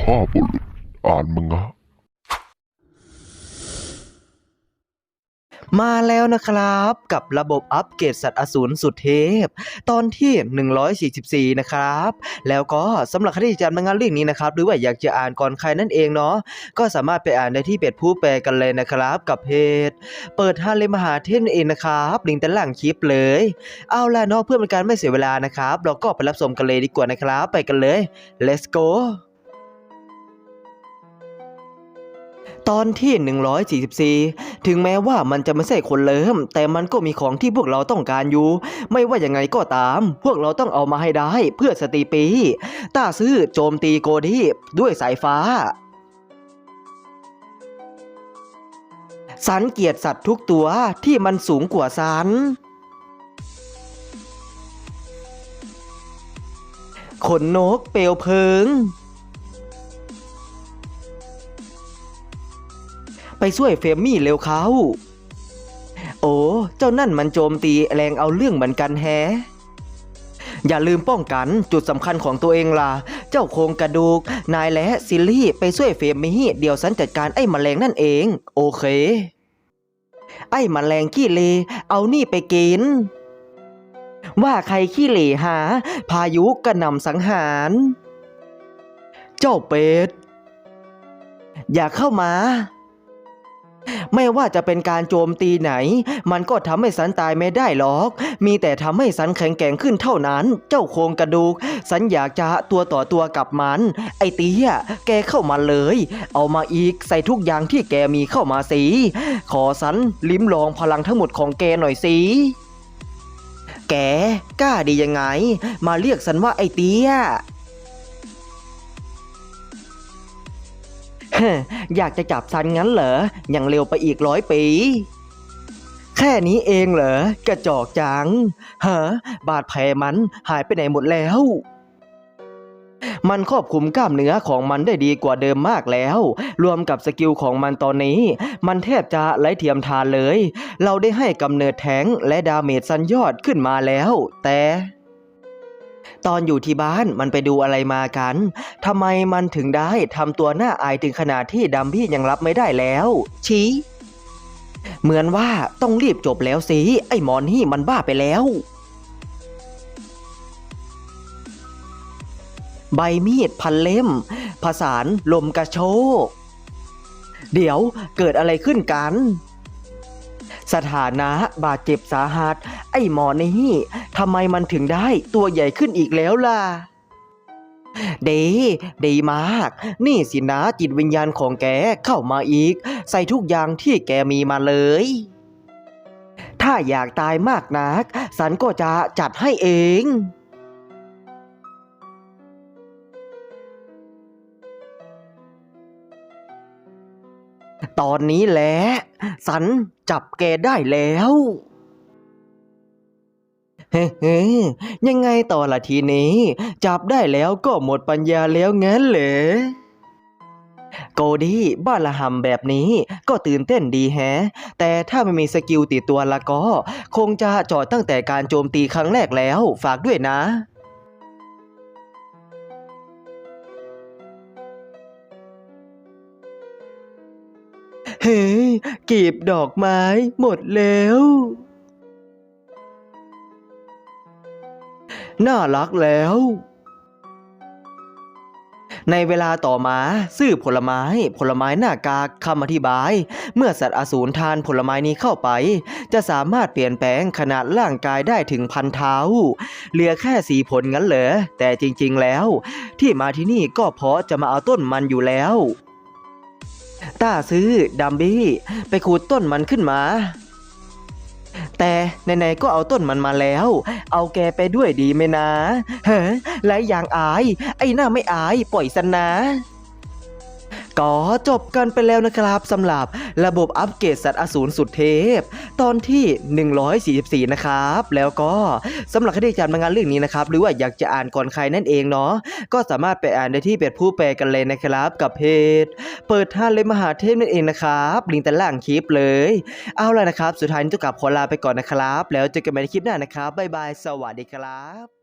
พ่อบุรุษอ่านมึงอะมาแล้วนะครับกับระบบอัปเกรดสัตว์อสูรสุดเทพ ตอนที่ 144 นะครับ แล้วก็สำหรับใครที่จำงานเรื่องนี้นะครับ หรือว่าอยากจะอ่านก่อนใครนั่นเองเนาะก็สามารถไปอ่านได้ที่เพจผู้แปลกันเลยนะครับ กับเพจเปิดฮาเลมหาเทพนั่นเองนะครับลิงก์ด้านล่างคลิปเลย เอาล่ะเนาะเพื่อเป็นการไม่เสียเวลานะครับ เราก็ไปรับชมกันเลยดีกว่านะครับ ไปกันเลย let's go ตอนที่ 144 ถึงแม้ว่ามันจะไม่ใช่คนเริ่มแต่มันก็มีของที่พวกเราต้องการอยู่ ไม่ว่ายังไงก็ตาม พวกเราต้องเอามาให้ได้เพื่อสตีปีต้าซื้อโจมตีโกดีด้วยสายฟ้าสันเกียรติสัตว์ทุกตัวที่มันสูงกว่าสันขนนกเปลวเพลิง ไปช่วยเฟมมี่เร็วเขาโอ้เจ้านั่นมันโจมตีแรงเอาเรื่องเหมือนกันแฮะอย่าลืมป้องกันจุดสำคัญของตัวเองล่ะ เจ้าโครงกระดูก นายและซิลลี่ไปช่วยเฟมมี่เดี๋ยวฉันจัดการไอ้แมลงนั่นเอง โอเค ไอ้แมลงขี้เลเอานี่ไปกิน ว่าใครขี้เหร่หา พายุกระหน่ำสังหาร เจ้าเป็ด อย่าเข้ามา ไม่ว่าจะเป็นการโจมตีไหน มันก็ทำให้สันตายไม่ได้หรอก มีแต่ทำให้สันแข็งแกร่งขึ้นเท่านั้น เจ้าโครงกระดูก สันอยากจะตัวต่อตัวกับมัน ไอ้เตี้ยแกเข้ามาเลย เอามาอีกใส่ทุกอย่างที่แกมีเข้ามาสิ ขอสันลิ้มลองพลังทั้งหมดของแกหน่อยสิแกกล้าดียังไง มาเรียกสันว่าไอ้เตี้ย อยากจะจับซันงั้นเหรอ ยังเร็วไปอีกร้อยปี แค่นี้เองเหรอ กระจอกจังฮะบาดแผลมันหายไปไหนหมดแล้ว มันครอบคลุมกล้ามเนื้อของมันได้ดีกว่าเดิมมากแล้ว รวมกับสกิลของมันตอนนี้ มันแทบจะไร้เทียมทานเลย เราได้ให้กำเนิดแทงและดาเมจซันยอดขึ้นมาแล้ว แต่ ตอนอยู่ที่บ้านมันไปดูอะไรมากันทำไมมันถึงได้ทำตัวหน้าอายถึงขนาดที่ดัมบี้ยังรับไม่ได้แล้ว ชี้ เหมือนว่าต้องรีบจบแล้วสิ ไอ้หมอนี่มันบ้าไปแล้ว ใบมีดพันเล่ม ผสานลมกระโชก เดี๋ยวเกิดอะไรขึ้นกัน สถานะบาดเจ็บสาหัส ไอ้หมอนี่ทำไมมันถึงได้ตัวใหญ่ขึ้นอีกแล้วล่ะดีดีมาก นี่สินะจิตวิญญาณของแกเข้ามาอีก ใส่ทุกอย่างที่แกมีมาเลย ถ้าอยากตายมากนัก สันก็จะจัดให้เอง ตอนนี้แหละสันจับแกได้แล้วเฮ้ยังไงต่อละทีนี้ จับได้แล้วก็หมดปัญญาแล้วงั้นเหรอโกดี้บ้าละหำแบบนี้ก็ตื่นเต้นดีแฮะ แต่ถ้าไม่มีสกิลติดตัวละก็ คงจะจอดตั้งแต่การโจมตีครั้งแรกแล้ว ฝากด้วยนะ เฮ้กีบดอกไม้หมดแล้ว น่ารักแล้ว ในเวลาต่อมาซื้อผลไม้ ผลไม้หน้ากากคำอธิบาย เมื่อสัตว์อสูรทานผลไม้นี้เข้าไป จะสามารถเปลี่ยนแปลงขนาดร่างกายได้ถึงพันเท้า เหลือแค่สีผลงั้นเหรอแต่จริงๆแล้ว ที่มาที่นี่ก็เพราะจะมาเอาต้นมันอยู่แล้ว ต้าซื้อดัมบี้ไปขูดต้นมันขึ้นมา แต่ไหนๆก็เอาต้นมันมาแล้ว เอาแกไปด้วยดีไหมนะเฮ้และอย่างอาย ไอ้หน้าไม่อายปล่อยสันนะ ก็จบกันไปแล้วนะครับสำหรับระบบอัปเกรดสัตว์อสูรสุดเทพ ตอนที่ 144 นะครับ แล้วก็สำหรับใครที่จำงานเรื่องนี้นะครับ หรือว่าอยากจะอ่านก่อนใครนั่นเองเนาะก็สามารถไปอ่านได้ที่เพจผู้แปลกันเลยนะครับ กับเพจ เปิดท่าเลยมหาเทพนั่นเองนะครับลิงก์ใต้ล่างคลิปเลย เอาล่ะนะครับ สุดท้ายนี้ต้องกลับขอลาไปก่อนนะครับ แล้วเจอกันใหม่ในคลิปหน้านะครับบ๊ายบายสวัสดีครับ